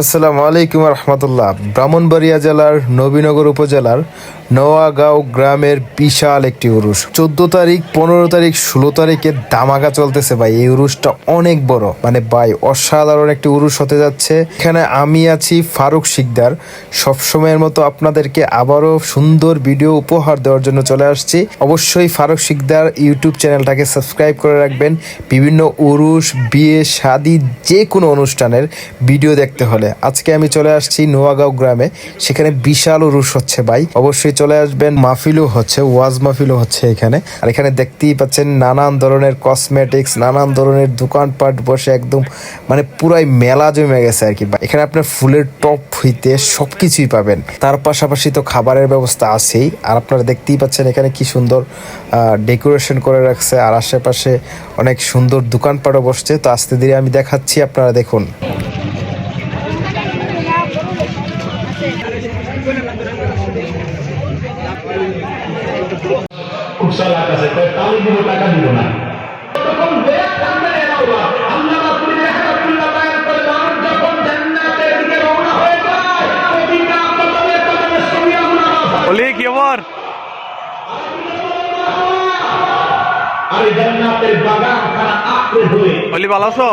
আসসালামু আলাইকুম রহমতুল্লাহ। ব্রাহ্মণবাড়িয়া জেলার নবীনগর উপজেলার নোয়াগাঁও গ্রামের বিশাল একটি উরুষ। চোদ্দ তারিখ, পনেরো তারিখ, ষোলো তারিখে দামাকা চলতেছে ভাই। এই উরুষটা অনেক বড়। মানে ভাই, অসাধারণ একটি উরুষ হতে যাচ্ছে। এখানে আমি আছি ফারুক শিকদার। সবসময়ের মতো আপনাদেরকে আবারও সুন্দর ভিডিও উপহার দেওয়ার জন্য চলে আসছি। অবশ্যই ফারুক শিকদার ইউটিউব চ্যানেলটাকে সাবস্ক্রাইব করে রাখবেন। বিভিন্ন উরুষ, বিয়ে, শাদি, যে কোনো অনুষ্ঠানের ভিডিও দেখতে হলে। আজকে আমি চলে আসছি নোয়াগাঁও গ্রামে। সেখানে বিশাল উরুষ হচ্ছে ভাই। অবশ্যই চলে আসবেন। মাহফিলও হচ্ছে, ওয়াজ মাহফিলও হচ্ছে এখানে। আর এখানে দেখতেই পাচ্ছেন নানান ধরনের কসমেটিক্স নানান ধরনের দোকানপাট বসে একদম মানে পুরাই মেলা জমে গেছে আর কি। এখানে আপনার ফুলের টপ হইতে সব কিছুই পাবেন। তার পাশাপাশি তো খাবারের ব্যবস্থা আছেই। আর আপনারা দেখতেই পাচ্ছেন এখানে কি সুন্দর ডেকোরেশন করে রাখছে। আর আশেপাশে অনেক সুন্দর দোকানপাটও বসছে। তো আস্তে ধীরে আমি দেখাচ্ছি, আপনারা দেখুন। আছে কয় তালি দিব টাকা দিব না। তখন থাকবে আল্লাহ আল্লাহ কি খবর? বলি ভালো আছো?